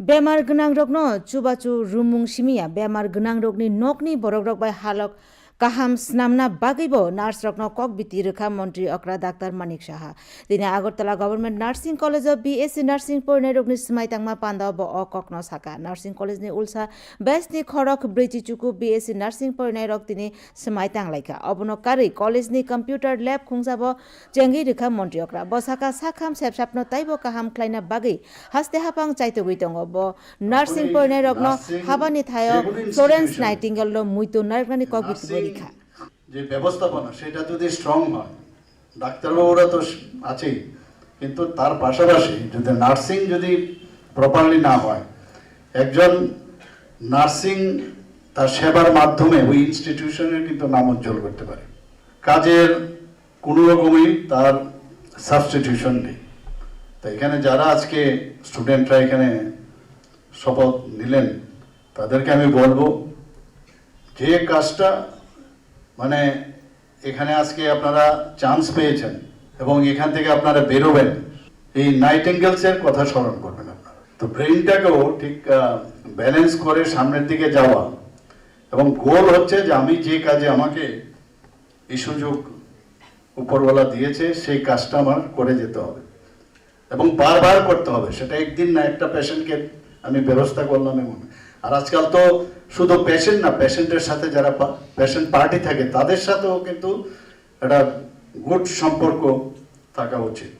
बेमार गोनां रगनो चुबाचु रुमुं सिमिया बेमार गोनां रगनि नकनि बरक रग बाय हालक কাহাম স্নামনা বাগিব। নার্স রত্ন কক বিতি রেখা মন্ত্রী অকরা ডাক্তার মানিক সাহা। দিনে Agartala government nursing college BSc nursing পরিণয় রোগনি সিমাইতাংমা পান্দাও ব অ ককন সাকা নার্সিং কলেজনি উলসা বেসনি খরক ব্রিজি চুকু বিএসসি নার্সিং পরিণয় রগ তিনি সিমাইতাং লাইকা। অবন কারি কলেজনি কম্পিউটার ল্যাব খুংজাব চেঙ্গি রেখা মন্ত্রী অকরা। বসাকা সাখাম সেবসাপন তাইব কাহাম খ্লাইনা বাগি। হাস্তে হাপাং চাইতগুই দङ ব নার্সিং পরিণয় রগ্ন হাবানি থায় ফ্লোরেন্স নাইটিঙ্গেল মুইতো নারগানি কক বিতি নার্সিং যে ব্যবস্থাপনা, সেটা যদি স্ট্রং হয়, ডাক্তারবাবুরা তো আছেই, কিন্তু তার পাশাপাশি যদি নার্সিং যদি প্রপারলি না হয়, একজন নার্সিং তার সেবার মাধ্যমে ওই ইনস্টিটিউশনের কিন্তু নাম উজ্জ্বল করতে পারে। কাজের কোনো রকমই তার সাবস্টিটিউশন নেই। তো এখানে যারা আজকে স্টুডেন্টরা এখানে শপথ নিলেন, তাদেরকে আমি বলব, যে কাজটা মানে এখানে আজকে আপনারা চান্স পেয়েছেন এবং এখান থেকে আপনারা বেরোবেন। এই নাইটেঙ্গেলস এর কথা স্মরণ করবেন আপনারা। তো ব্রেনটাকেও ঠিক ব্যালেন্স করে সামনের দিকে যাওয়া এবং গোল হচ্ছে যে আমি যে কাজে আমাকে এই সুযোগ উপরওয়ালা দিয়েছে, সেই কাজটা আমার করে যেতে হবে। এবং বারবার করতে হবে। সেটা একদিন না একটা পেশেন্টকে আমি ব্যবস্থা করলাম এমন। আর আজকাল তো শুধু পেশেন্ট না পেশেন্টের সাথে যারা পেশেন্ট পার্টি থাকে, তাদের সাথেও কিন্তু একটা গুড সম্পর্ক থাকা উচিত।